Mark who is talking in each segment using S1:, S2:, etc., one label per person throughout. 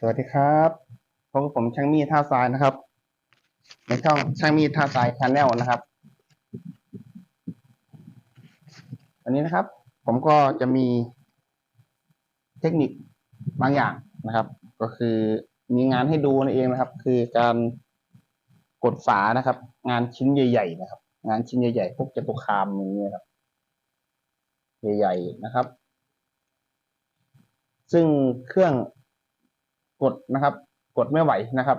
S1: สวัสดีครับพบกับผมช่างมีท่าทรายนะครับ ในช่องช่างมีท่าทรายชาแนลนะครับวันนี้นะครับ ผมก็จะมีเทคนิคบางอย่างนะครับ ก็คือมีงานให้ดูนั่นเองนะครับ คือการกดฝานะครับ งานชิ้นใหญ่ ๆ นะครับ งานชิ้นใหญ่ๆพวกจตุคามอย่างเงี้ยครับ ใหญ่ ๆ นะครับ ซึ่งเครื่อง กดนะครับ กดไม่ไหวนะครับ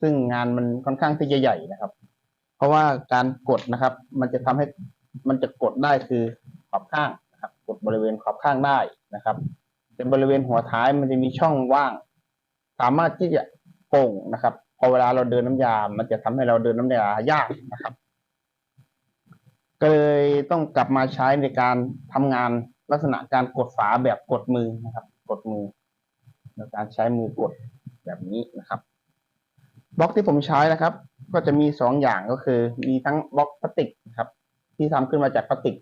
S1: ซึ่งงานมันค่อนข้างที่จะใหญ่นะครับ เพราะว่าการกดนะครับ มันจะทำให้มันจะกดได้คือขอบข้างนะครับ กดบริเวณขอบข้างได้นะครับเป็นบริเวณหัวท้ายมันจะมีช่องว่าง สามารถที่จะโก่งนะครับพอเวลาเราเดินน้ำยา มันจะทำให้เราเดินน้ำยายากนะครับ ก็เลยต้องกลับมาใช้ในการทำงานลักษณะการกดฝาแบบกดมือนะครับ กดมือ ในการใช้มือกดแบบนี้นะครับบล็อกที่ผมใช้นะครับ ก็จะมีสองอย่างก็คือ มีทั้งบล็อกพลาสติกนะครับ ที่ทำขึ้นมาจากพลาสติก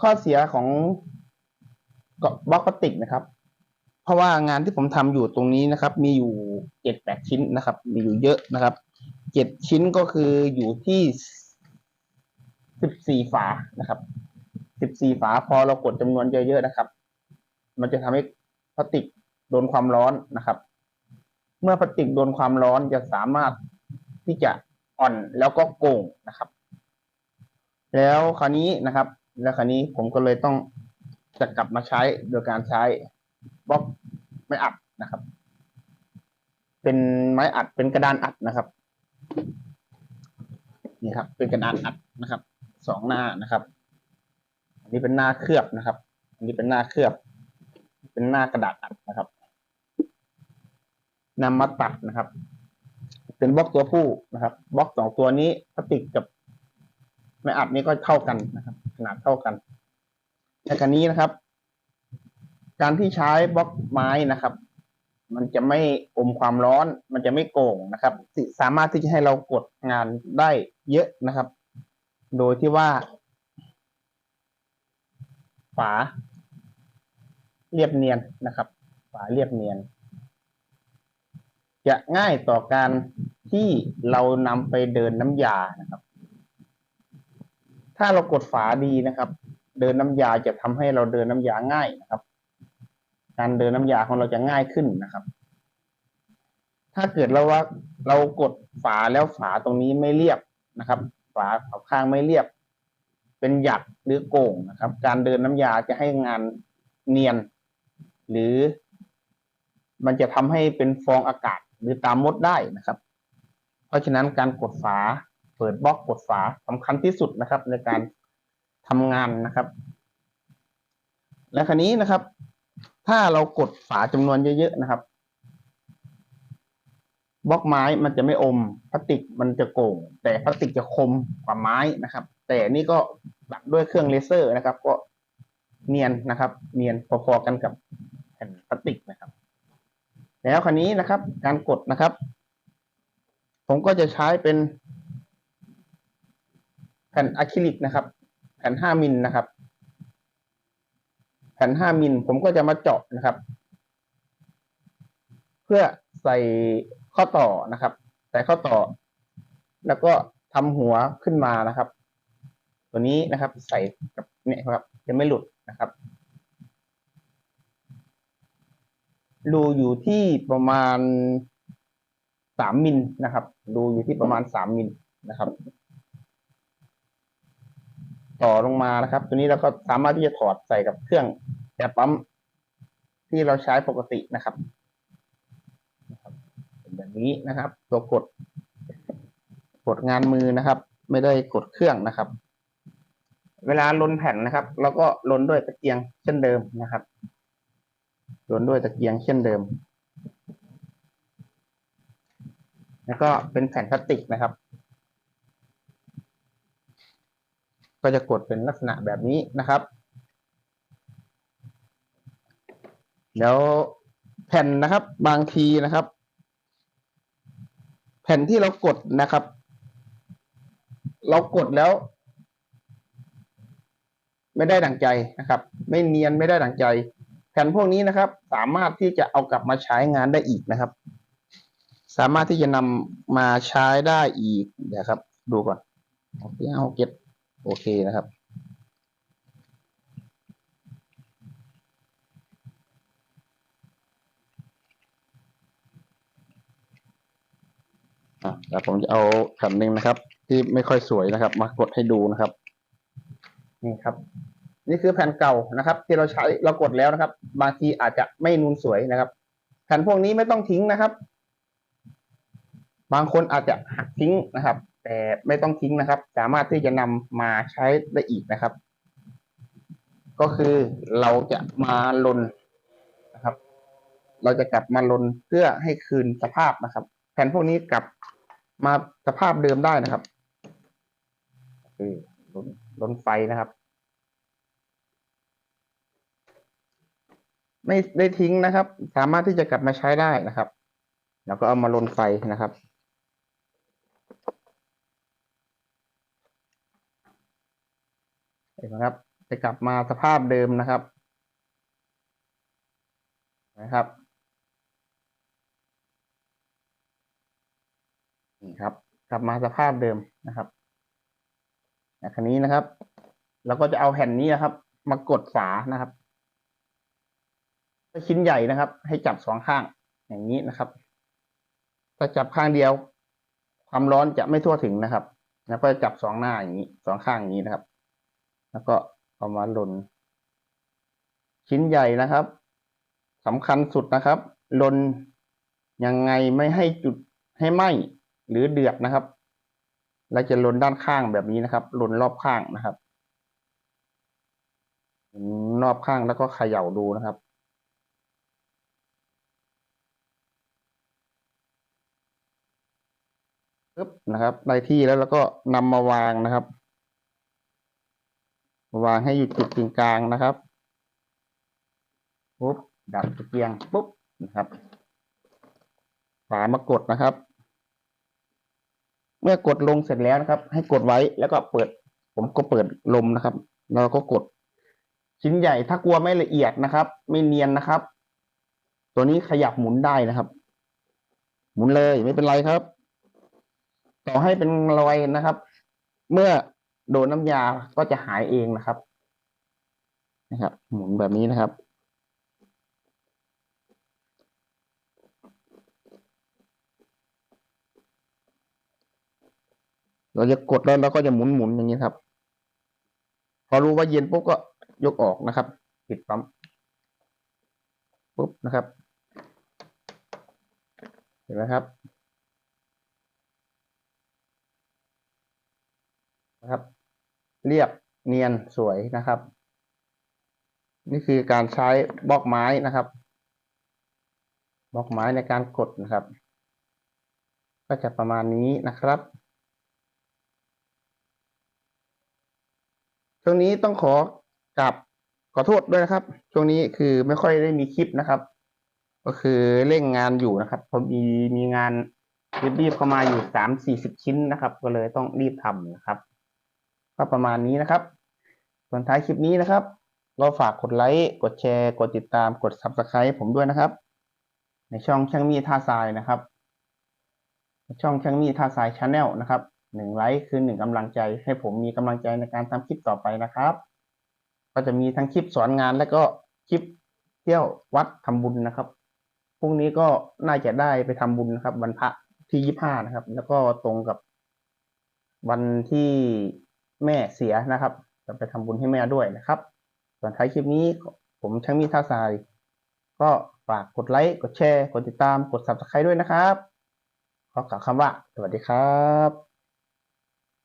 S1: ข้อเสียของบล็อกพลาสติกนะครับ เพราะว่างานที่ผมทำอยู่ตรงนี้นะครับ มีอยู่เจ็ดแปดชิ้นนะครับ มีอยู่เยอะนะครับเจ็ดชิ้นก็คืออยู่ที่สิบสี่ฝานะครับสิบสี่ฝาพอเรากดจำนวนเยอะๆนะครับ มันจะทำให้พลาสติกโดนความร้อนนะครับ เมื่อพลาสติกโดนความร้อนจะสามารถที่จะอ่อนแล้วก็โก่งนะครับ แล้วคราวนี้นะครับ แล้วคราวนี้ผมก็เลยต้องจะกลับมาใช้โดยการใช้บล็อกไม้อัดนะครับ เป็นไม้อัดเป็นกระดานอัดนะครับนี่ครับ เป็นกระดานอัดนะครับสองหน้านะครับ อันนี้เป็นหน้าเคลือบนะครับ อันนี้เป็นหน้าเคลือบ เป็นหน้ากระดาษอัดนะครับนำมาตัดนะครับ เป็นบล็อกตัวผู้นะครับบล็อกสองตัวนี้พลาสติกกับไม้อัดนี้ก็เท่ากันนะครับ ขนาดเท่ากันในการนี้นะครับ การที่ใช้บล็อกไม้นะครับ มันจะไม่อมความร้อน มันจะไม่โก่งนะครับสามารถที่จะให้เรากดงานได้เยอะนะครับ โดยที่ว่า ฝา เรียบเนียนนะครับ ฝาเรียบเนียน จะง่ายต่อการที่เรานำไปเดินน้ำยานะครับ ถ้าเรากดฝาดีนะครับ เดินน้ำยาจะทำให้เราเดินน้ำยาง่ายนะครับ การเดินน้ำยาของเราจะง่ายขึ้นนะครับ ถ้าเกิดเราว่าเรากดฝาแล้วฝาตรงนี้ไม่เรียบนะครับ ฝาขอบข้างไม่เรียบ เป็นหยักหรือโก่งนะครับ การเดินน้ำยาจะให้งานเนียน หรือ มันจะทำให้เป็นฟองอากาศหรือตามมดได้นะครับ เพราะฉะนั้นการกดฝาเปิดบล็อกกดฝาสำคัญที่สุดนะครับ ในการทำงานนะครับ และคราวนี้นะครับ ถ้าเรากดฝาจำนวนเยอะๆนะครับบล็อกไม้มันจะไม่อมพลาสติกมันจะโก่ง แต่พลาสติกจะคมกว่าไม้นะครับ แต่นี่ก็ตัดด้วยเครื่องเลเซอร์นะครับ ก็เนียนนะครับ เนียนพอๆกันกับ ผ่นพลาสติกนะครับ แล้วคราวนี้นะครับ การกดนะครับ ผมก็จะใช้เป็น แผ่นอะคริลิกนะครับ แผ่นห้ามิลนะครับ แผ่นห้ามิลผมก็จะมาเจาะนะครับ เพื่อใส่ข้อต่อนะครับ ใส่ข้อต่อ แล้วก็ทำหัวขึ้นมานะครับ ตัวนี้นะครับ ใส่กับเนี่ยครับจะไม่หลุดนะครับ รูอยู่ที่ประมาณสามมิลนะครับ รูอยู่ที่ประมาณสามมิลนะครับ ต่อลงมานะครับ ตัวนี้เราก็สามารถที่จะถอดใส่กับเครื่องแต่ปั๊มที่เราใช้ปกตินะครับแบบนี้นะครับ ตัวกด กดงานมือนะครับ ไม่ได้กดเครื่องนะครับ เวลาลนแผ่นนะครับ เราก็ลนด้วยตะเกียงเช่นเดิมนะครับ ลนด้วยตะเกียงเช่นเดิม แล้วก็เป็นแผ่นพลาสติกนะครับ ก็จะกดเป็นลักษณะแบบนี้นะครับแล้วแผ่นนะครับ บางทีนะครับ แผ่นที่เรากดนะครับ เรากดแล้ว ไม่ได้ดังใจนะครับ ไม่เนียนไม่ได้ดังใจ แผ่นพวกนี้นะครับ สามารถที่จะเอากลับมาใช้งานได้อีกนะครับ สามารถที่จะนำมาใช้ได้อีกเดี๋ยวครับ ดูก่อนโอเคเอาเก็ตโอเคนะครับ อะแล้วผมจะเอาแผ่นหนึ่งนะครับ ที่ไม่ค่อยสวยนะครับ มากดให้ดูนะครับ นี่ครับ นี่คือแผ่นเก่านะครับ ที่เราใช้เรากดแล้วนะครับ บางทีอาจจะไม่นูนสวยนะครับ แผ่นพวกนี้ไม่ต้องทิ้งนะครับ บางคนอาจจะหักทิ้งนะครับ แต่ไม่ต้องทิ้งนะครับ สามารถที่จะนำมาใช้ได้อีกนะครับ ก็คือเราจะมาลนนะครับ เราจะกลับมาลนเพื่อให้คืนสภาพนะครับ แผ่นพวกนี้กลับมาสภาพเดิมได้นะครับคือลนลนไฟนะครับ ไม่ได้ทิ้งนะครับ สามารถที่จะกลับมาใช้ได้นะครับ แล้วก็เอามาลนไฟนะครับ เห็นไหมครับ จะกลับมาสภาพเดิมนะครับนะครับนี่ครับ กลับมาสภาพเดิมนะครับในคันนี้นะครับ เราก็จะเอาแผ่นนี้นะครับ มากดฝานะครับ ถ้าชิ้นใหญ่นะครับ ให้จับสองข้างอย่างนี้นะครับ ถ้าจับข้างเดียว ความร้อนจะไม่ทั่วถึงนะครับ แล้วก็จับสองหน้าอย่างนี้สองข้างอย่างนี้นะครับ แล้วก็เอามาหล่นชิ้นใหญ่นะครับสำคัญสุดนะครับลนยังไงไม่ให้จุดให้ไหม้หรือเดือดนะครับเราจะลนด้านข้างแบบนี้นะครับลนรอบข้างนะครับรอบข้างแล้วก็เขย่าดูนะครับ ปึ๊บนะครับได้ที่แล้วแล้วก็นำมาวางนะครับ วางให้อยู่จุดกึ่งกลางนะครับปุ๊บดับตะเกียงปุ๊บนะครับฝามากดนะครับ เมื่อกดลงเสร็จแล้วนะครับ ให้กดไว้แล้วก็เปิด ผมก็เปิดลมนะครับ แล้วก็กด ชิ้นใหญ่ถ้ากลัวไม่ละเอียดนะครับ ไม่เนียนนะครับ ตัวนี้ขยับหมุนได้นะครับ หมุนเลยไม่เป็นไรครับ ต่อให้เป็นรอยนะครับ เมื่อโดนน้ำยาก็จะหายเองนะครับ นะครับ หมุนแบบนี้นะครับ เราจะกดแล้วเราก็จะหมุนหมุนอย่างนี้ครับ พอรู้ว่าเย็นปุ๊บก็ยกออกนะครับปิดปั๊มปุ๊บนะครับ เห็นไหมครับ นะครับ เรียบเนียนสวยนะครับ นี่คือการใช้บล็อกไม้นะครับบล็อกไม้ในการกดนะครับ ก็จะประมาณนี้นะครับช่วงนี้ต้องขอกลับขอโทษด้วยนะครับ ช่วงนี้คือไม่ค่อยได้มีคลิปนะครับ ก็คือเร่งงานอยู่นะครับผมมีมีงานรีบๆเข้ามาอยู่สามสี่สิบชิ้นนะครับ ก็เลยต้องรีบทำนะครับ ก็ประมาณนี้นะครับส่วนท้ายคลิปนี้นะครับก็ฝากกดไลค์กดแชร์ กดติดตามกด subscribe ผมด้วยนะครับ ในช่องช่างมีท่าทรายนะครับ ช่องช่างมีท่าทรายชาแนลนะครับหนึ่งไลค์คือหนึ่งกำลังใจให้ผมมีกำลังใจในการทำคลิปต่อไปนะครับ ก็จะมีทั้งคลิปสอนงานและก็คลิปเที่ยววัดทำบุญนะครับพรุ่งนี้ก็น่าจะได้ไปทำบุญนะครับวันพระที่ยี่ห้านะครับ แล้วก็ตรงกับวันที่ แม่เสียนะครับจะไปทำบุญให้แม่ด้วยนะครับ ส่วนท้ายคลิปนี้ผมช่างมีท่าทราย ก็ฝากกดไลค์ กดแชร์ กดติดตาม กด subscribe ด้วยนะครับ ขอกล่าวคำว่า สวัสดีครับ